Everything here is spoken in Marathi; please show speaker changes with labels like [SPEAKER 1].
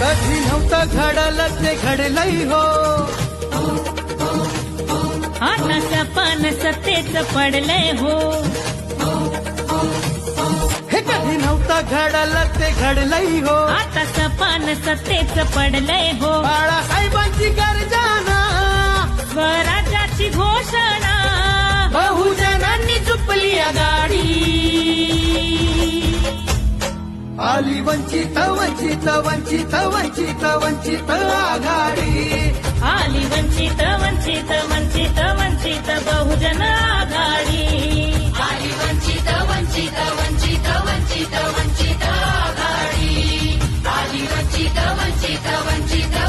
[SPEAKER 1] कधी नव्हतं घडलं ते घडलंय हो.
[SPEAKER 2] आता सपन सत्तेच पडलंय हो.
[SPEAKER 1] हे कधी नव्हतं घडलं ते घडलंय हो.
[SPEAKER 2] आता सपन सत्तेच पडलंय हो.
[SPEAKER 1] बाळासाहेबांची
[SPEAKER 2] अशी घोषणा.
[SPEAKER 1] बहुजनांनी चुपली आघाडी आली वंचित वंचित वंचित वंचित वंचित आघाडी.
[SPEAKER 2] आली वंचित वंचित वंचित वंचित बहुजन आघाडी. आली
[SPEAKER 3] वंचित वंचित वंचित वंचित वंचित
[SPEAKER 2] आघाडी. आली वंचित वंचित
[SPEAKER 3] वंचित